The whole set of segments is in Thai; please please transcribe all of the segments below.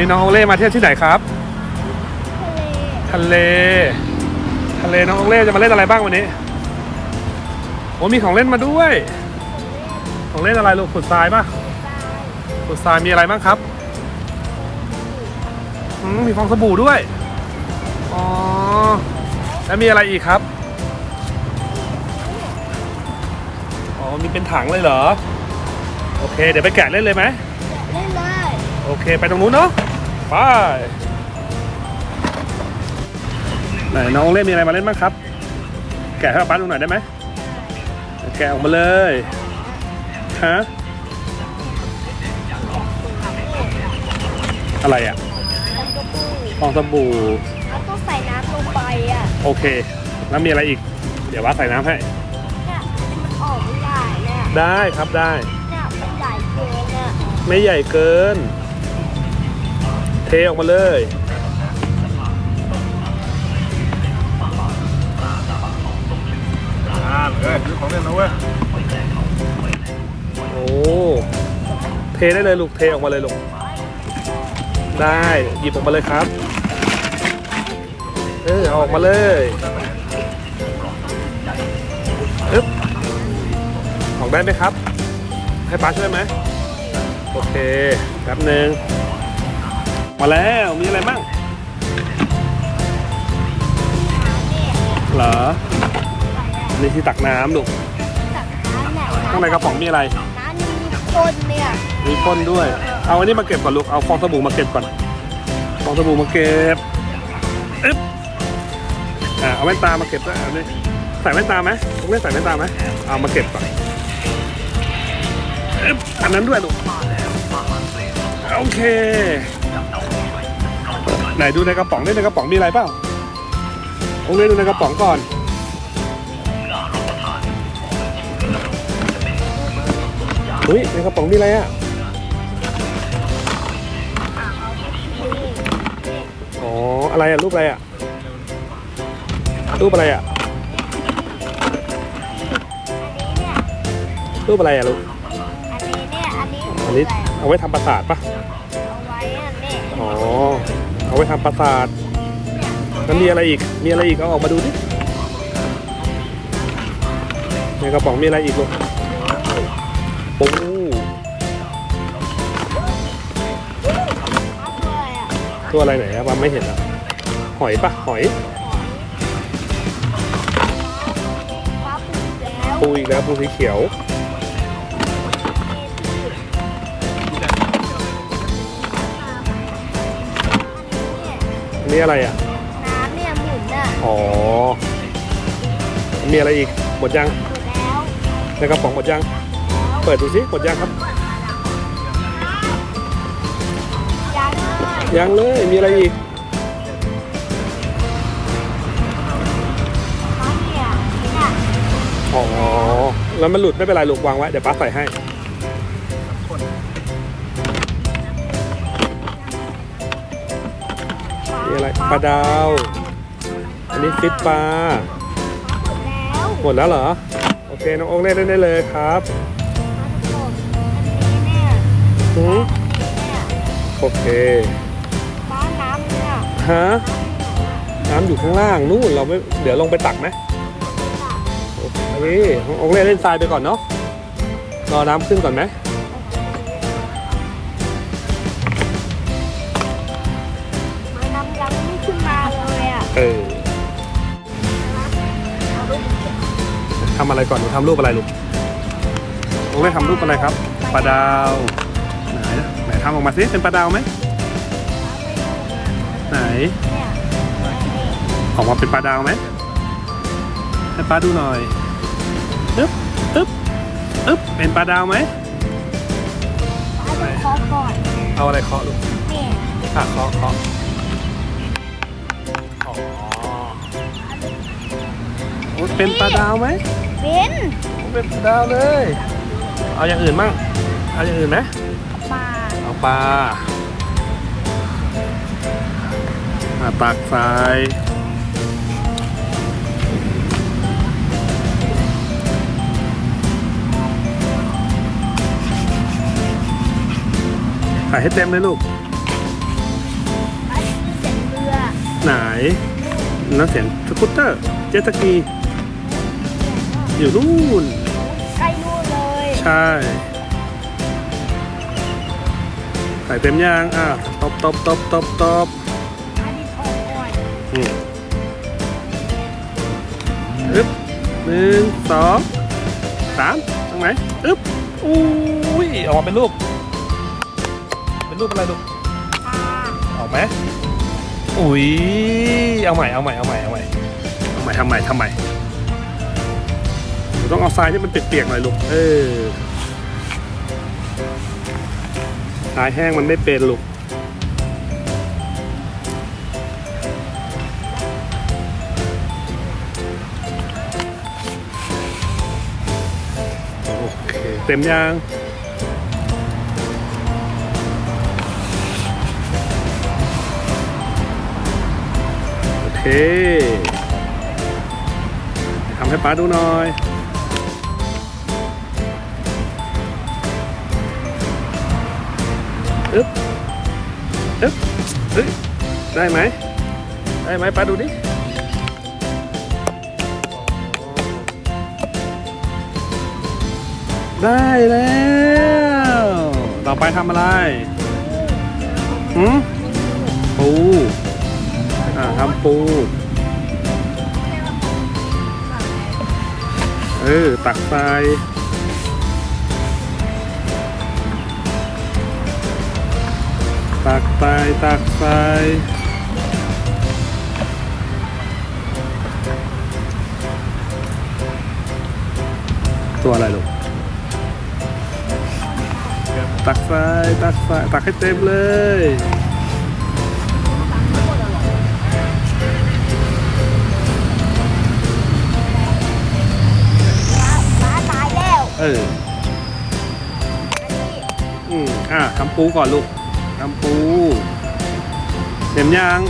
นี่น้องโอเล่มาเที่ยวที่ไหนครับทะเลทะเล ทะเล น้องโอเล่จะมาเล่นอะไรบ้างวันนี้ โอ้มีของเล่นมาด้วย ของเล่นอะไรลูกขุดทรายปะขุดทรายมีอะไรบ้างครับอืมมีฟองสบู่ด้วย อ๋อ แล้วมีอะไรอีกครับ อ๋อ มีเป็นถังเลยเหรอ โอเค เดี๋ยวไปแกะเล่นเลยไหม เล่นเลย โอเค ไปตรงนู้นเนาะ ไปไหนน้องเล่นมีอะไรมาเล่นบ้างครับ แกะให้ป้าดูหน่อยได้ไหมแกะออกมาเลยฮะอะไรอะแล้วก็ปูฟองสบู่แล้วก็ใส่น้ำลงไปอะโอเค แล้วมีอะไรอีก เดี๋ยวว่าใส่น้ำให้เนี่ยมันออกไม่ได้เนี่ยได้ครับได้เนี่ยมันใหญ่เกินอะไม่ใหญ่เกิน เทออกมาเลยอ่าเออซื้อของเล่นนะเว้ย โอ้ เทได้เลยลูก เทออกมาเลยลูก ได้ หยิบออกมาเลยครับ เออเอาออกมาเลยอึ๊บออกได้ไหมครับ ให้ป้าช่วยไหม โอเค แป๊บหนึ่ง มาแล้วมีอะไรบ้างเนี่ยเหรอใส่ได้อันนี่ที่ตักน้ำลูกจากน้ำเนี่ยข้างในกระป๋องมีอะไร น้ำมีคนเนี่ยมีพ่นด้วย เอาอันนี้มาเก็บก่อนลูก เอาฟองสบู่มาเก็บก่อน ฟองสบู่มาเก็บอึ๊บอ่าเอาแว่นตามาเก็บด้วยเอาดิใส่แว่นตาไหมลุงเล่นใส่แว่นตาไหมเอามาเก็บก่อนอึ๊บอันนั้นด้วยลูก โอเค ไหนดูในกระป๋องด้วยในกระป๋องมีอะไรเปล่าลุงเล่นดูในกระป๋องก่อน อุ้ยในกระป๋องมีอะไรอะอ๋ออะไรอะรูปอะไรอะรูปอะไรอะรูปอะไรอะลูกอันนี้เนี่ยอันนี้อันนี้อะไรอะเอาไว้ทำประสาทปะเอาไว้อันนี้อ๋อเอาไว้ทำประสาทแล้วมีอะไรอีก มีอะไรอีกเอาออกมาดูดิในกระป๋องมีอะไรอีกลูกโอ้เอาอะไรอะตัวอะไรไหนอะปั๊มไม่เห็นอะหอยปะหอยฟ้าปูแล้วปูอีกแล้วปูสีเขียว นนี้อะไรอะ น้ำเนี่ยหมุนอะอ๋อ มีอะไรอีก หมดยังหมดแล้วในกระป๋องหมดยัง เปิดดูสิหมดยังครับ ยังเลยยังเลย มีอะไรอีกฟ้าเนี่ยเนี่ยอ๋อ แล้วมันหลุดไม่เป็นไรลูกวางไว้ เดี๋ยวป้าใส่ให้ มีอะไรปลาดาว อันนี้ฟิตปลาหมดแล้วหมดแล้วเหรอ โอเค น้องโอ๊คเล่นได้เลยครับอันนี้เนี่ยหือเนี่ยโอเคฟ้าน้ำเนี่ยฮะน้ำอยู่ข้างล่างนู่นเราไม่เดี๋ยวลงไปตักไหมโอเคน้องโอ๊คเล่นเล่นทรายไปก่อนเนาะรอน้ำขึ้นก่อนไหม อะเออทำอะไรก่อนหนูทำรูปอะไรลูกลูกได้ทำรูปอะไรครับปลาดาวไหนไหนทำออกมาสิเป็นปลาดาวไหมไหนเนี่ยออกมาเป็นปลาดาวไหมให้ป้าดูหน่อยอึ๊บอึ๊บอึ๊บเป็นปลาดาวไหมฟ้าจะเคาะก่อนเอาอะไรเคาะลูกเนี่ยอะเคาะเคาะ อ้ยเป็นปลาดาวไหมเป็นโอ้ยเป็นปลาดาวเลย เอาอย่างอื่นบ้างเอาอย่างอื่นไหมปลาเอาปลาอะตักใส่ใส่ให้เต็มเลยลูกไหนนั่นเสียงสกูตเตอร์ เจ็ตสกี อยู่นู่น ใกล้นู่นเลยใช่ใส่เต็มยางอะตบตบตบตบตบอันนี้ออกก่อนอืมอึ๊บหนึ่งสองสามตรงไหนอึ๊บอุ้ยออกมาเป็นรูป เป็นรูปอะไรลูกอ่าออกไหมอุ้ยเอาใหม่เอาใหม่เอาใหม่เอาใหม่เอาใหม่ทำใหม่ทำใหม่หนู ต้องเอาทรายที่มันเปียกๆหน่อยลูก เออทรายแห้งมันไม่เป็นลูกโอเคเต็มยางโอเคทำให้ป้าดูหน่อย อึ๊บอึ๊บเฮ้ยได้ไหมได้ไหมป้าดูดิได้แล้ว ต่อไปทำอะไรหืมปู อ่าทำปู เออ ตักทราย ตักทรายตักทรายตัวอะไรลูกตักทรายตักทรายตักให้เต็มเลยหมาตายแล้วเอออันนี้อืมอะทำปูก่อนลูก ทำปูเต็มยัง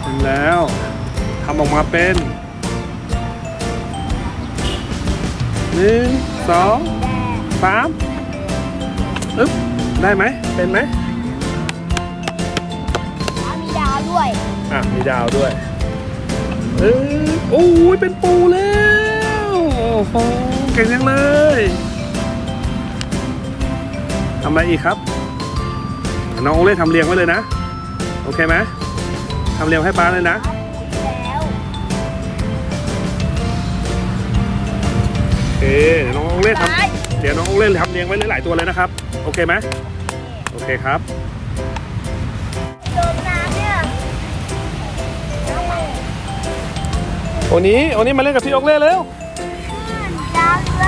เต็มแล้วทำออกมาเป็นหนึ่งสองแดงสามอึ๊บได้ไหมเป็นไหมแล้วมีดาวด้วยอะมีดาวด้วยเออโอ้ยเป็นปูแล้วโอ้โหเก่งจังเลยทำอะไรอีกครับ น้องโอเล่ทำเรียงไว้เลยนะ โอเคไหมทำเรียงให้ป้าเลยนะ แล้วโอเคเดี๋ยวน้องโอเล่ทตายำเดี๋ยวน้องโอเล่ทำเรียงไว้หลายๆตัวเลยนะครับ โอเคไหมโอเคครับโดนน้ำเนี่ยน้ำมันโอนี้โอนี้มาเล่นกับพี่โอเล่เร็ว ขึ้นดาวเลิ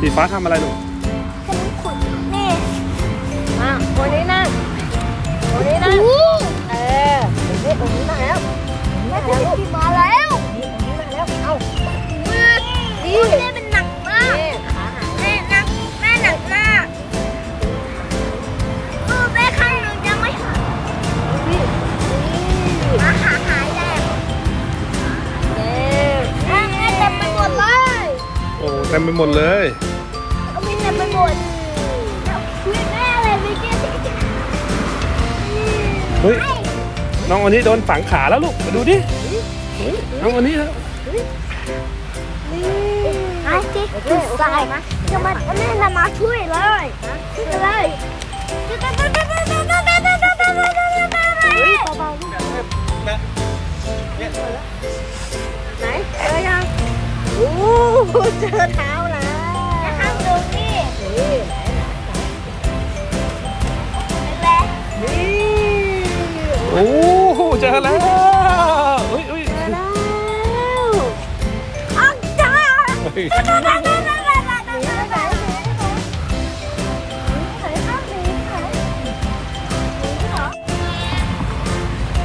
สีฟ้าทำอะไรลูกฉันขุดนี่มาวันนี้นั่งวันนี้นั่งเออเด็กวันนี้มาแล้วแม่จะได้มาแล้วนี่วันนี้มาแล้ว เอาดีแม่เป็นหนักมากแม่หนักแม่หนักมากเออแม่ข้างหนึ่งยังไม่หายมาหาหายแล้วแม่แม่เต็มไปหมดเลย โอ้เต็มไปหมดเลย เฮ้ยน้องอันนี้โดนฝังขาแล้วลูกมาดูดิน้องอันนี้แล้วไอ้จิ๊กจุดทรายนะจะมาแม่ละมาช่วยเลยช่วยเลยเฮ้ยเบาๆลูกไหนเจอยังโอ้เจอเท้า โอ้โหเจอแล้วเฮ้ยเฮ้ยเจอแล้วอ้าวจ้า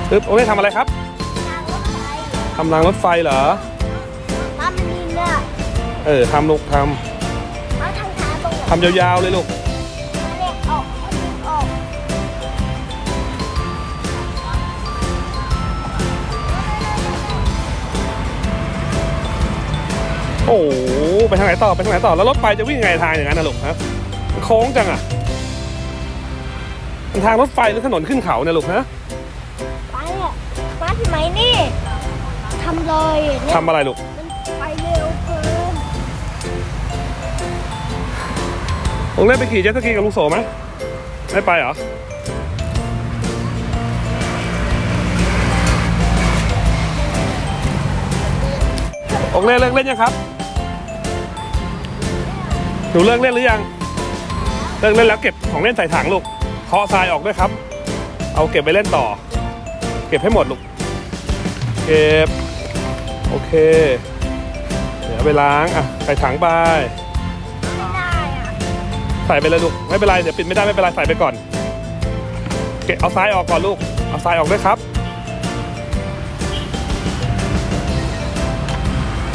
ปึ๊บโอเล่ทำอะไรครับทำรางรถไฟเหรอเออทำลูกทำทำยาวๆเลยลูก โอ้โหไปทางไหนต่อไปทางไหนต่อแล้วรถไฟจะวิ่งไงทางอย่างนั้นนะลูกฮะมันโค้งจังอะมันทางรถไฟหรือถนนขึ้นเขาเนี่ยลูกฮะไปอะมาที่ไหนนี่ทำเลยเนี่ยทำอะไรลูกมันไปเร็วเกินลงเล่นไปขี่เจ็ตสกีกับลุงโสไหมไม่ไปเหรอองเล่นเลิกเล่นยังครับห นูเลิกเล่นหรือยัง เลิกเล่นแล้วเก็บของเล่นใส่ถังลูก เคาะทรายออกด้วยครับ เอาเก็บไปเล่นต่อ เก็บให้หมดลูก เก็บ โอเค เดี๋ยวไปล้าง อะ ใส่ถังไปไไใส่ไปเลยลูก ไม่เป็นไร เดี๋ยวปิดไม่ได้ไม่เป็นไร ใส่ไปก่อน เก็บเอาซ้ายออกก่อนลูก เอาซ้ายออกด้วยครับ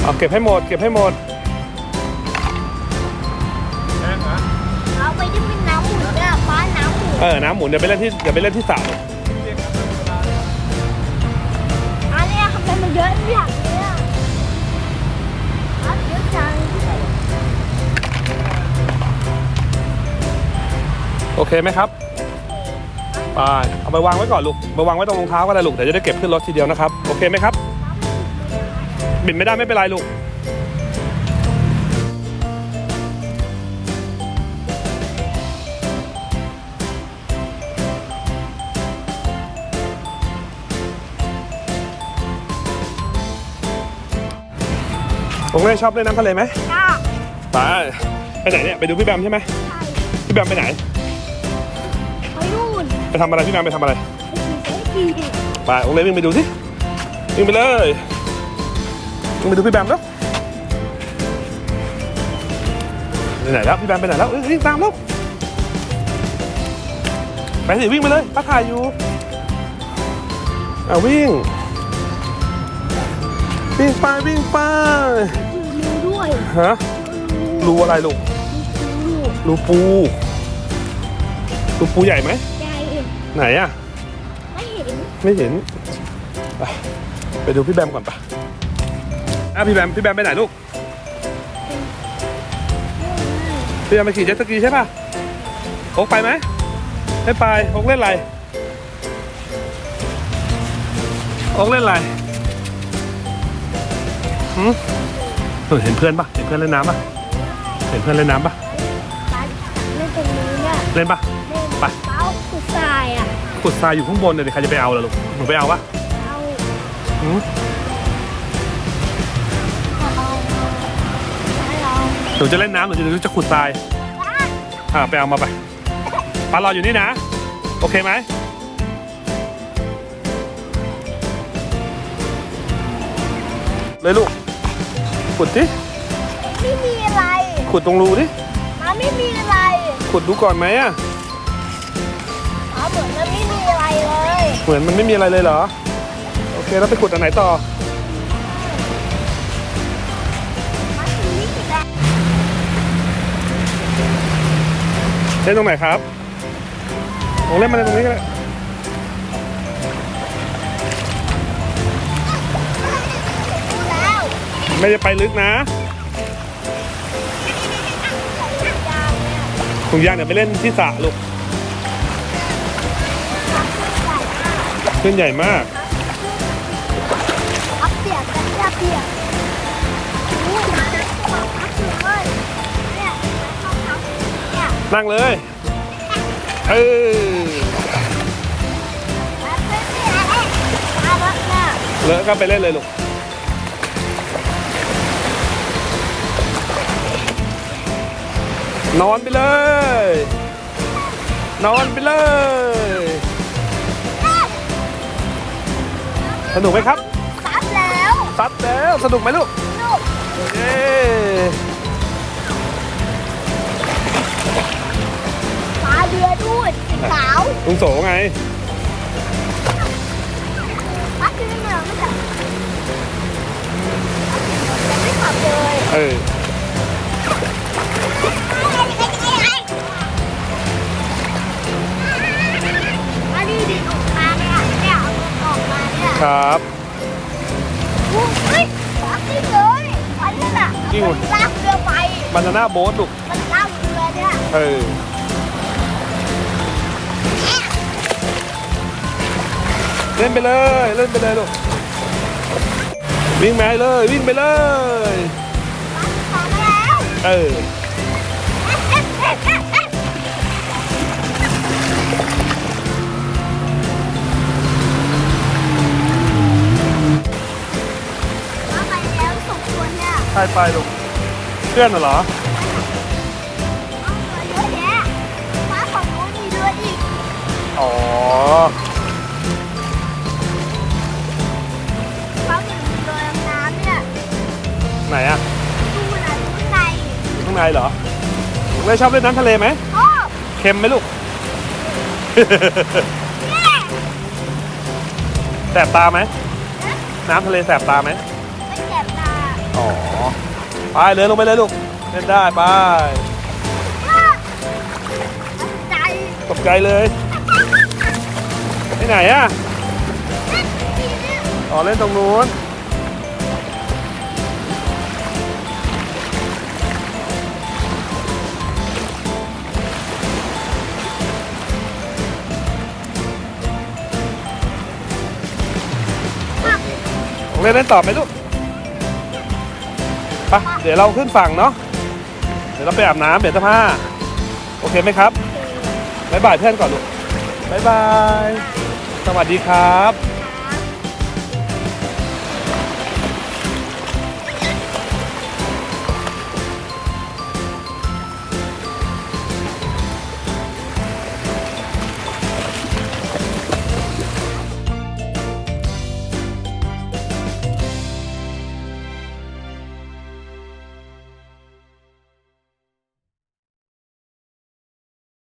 เอาเก็บให้หมด เก็บให้หมด เออ น้ำหมุนเดี๋ยวไปเล่นที่เดี๋ยวไปเล่นที่สระอันเนี้ยทำไมมันเยอะอย่างเนี้ยอันเยอะจังโอเคไหมครับไปเอาไปวางไว้ก่อนลูกไปวางไว้ตรงรองเท้าก็ได้ลูกเดี๋ยวจะได้เก็บขึ้นรถทีเดียวนะครับ โอเคไหมครับ บินไม่ได้ไม่เป็นไรลูก ผมเล่นชอบเล่นน้ำทะเลไหมจ้าไปไปไหนเนี่ยไปดูพี่แบมใช่ไหมใช่พี่แบมไปไหน ไปนู่นไปทำอะไรพี่แบมไปทำอะไรไปขี่ไปขี่ไปโอเล่วิ่งไปดูสิวิ่งไปเลยวิ่งไปดูพี่แบมแล้วไปไหนแล้วพี่แบมไปไหนแล้วเอ้ยวิ่งตามแล้วไปสิวิ่งไปเลยป้าถ่ายอยู่อะวิ่ง วิ่งไปวิ่งไปดูดูด้วยฮะรูอะไรลูกดูรูปูรูปูใหญ่ไหมใจไหนอะไม่เห็นไม่เห็นไปไปดูพี่แบมก่อนปะอะพี่แบมพี่แบมไปไหนลูกพี่แบมไปขี่เจ็ตสกีใช่ปะโอ๊กไปไหมไม่ไปโอ๊กเล่นอะไรโอ๊กเล่นอะไร หืมเออเห็นเพื่อนปะเห็นเพื่อนเล่นน้ำปะเห็นเพื่อนเล่นน้ำปะร้านเล่นตรงนี้เนี่ยเล่นปะเล่นไปเป้าขุดทรายอะขุดทรายอยู่ข้างบนเลยดิใครจะไปเอาล่ะลูกหนูไปเอาปะเอาหืมเอาไม่เอาหนูจะเล่นน้ำหรือหนูจะขุดทรายอ่าไปเอามาไปปลารออยู่นี่นะ โอเคไหมเลยลูก ขุดดิไม่มีอะไรขุดตรงรูดิมันไม่มีอะไรขุดดูก่อนไหมอะอ๋อเหมือนมันไม่มีอะไรเลยเหมือนมันไม่มีอะไรเลยเหรอ โอเคแล้วไปขุดอันไหนต่อ มันมีนี่แหละเล่นตรงไหนครับลองเล่นมาเล่นตรงนี้ก็ได้ ไม่จะไปลึกนะยางยถุงยางเดี๋ยวไปเล่นที่สระลูกขึ้นใหญ่มากขึ้นใหญ่มากอัพเปียกกันแค่เปียกอู้มานะอัพเปียกเลยเนี่ยชอบทำเนี่ยนั่งเลยเออเล้วเนี่ยเลอะก็ไปเล่นเลยลูก นอนไปเลย นอนไปเลย สนุกไหมครับ ซัดแล้วซัดแล้ว สนุกไหมลูก ลูกเย้ปลาเรือด้วยสีขาวลุงโสไง ปลาคือเหนือไม่ใช่ยังไม่ขับเลย เออ ครับโอ้ยปลาขึ้นเลยอันนี้น่ะจริงเหรอลากเรือไป บานาน่าโบ๊ทลูกมันลากเรือเนี่ยเออเล่นไปเลยเล่นไปเลยลูกวิ่งไปเลยวิ่งไปเลยพอแล้ว เออ รไปลูกเพื่อนน่ะเหรอเอาเรือเยอะแยะฟ้าของนู้นมีเรืออีกอ๋อเขาถึงเรือดำน้ำเนี่ยไหนอะดูนะข้างในอยู่ข้างในเหรอลูกเล่ชอบเล่นน้ำทะเลไหมโอ้เค็มไหมลูกแม่แสบตาไหมน้ำทะเลแสบตาไหม ไปเลยลงไปเลยลูกเล่นได้ไปอ้าใจตกใจเลยไปไหนอะเล่นดีเนี่ยอ๋อเล่นตรงนู้นอะของเล่นเล่นต่อไหมลูก ไปเดี๋ยวเราขึ้นฝั่งเนาะเดี๋ยวเราไปอาบน้ำเปลี่ยนเสื้อผ้าโอเคไหมครับบ๊ายบายเพื่อนก่อนลูกบ๊ายบาย สวัสดีครับ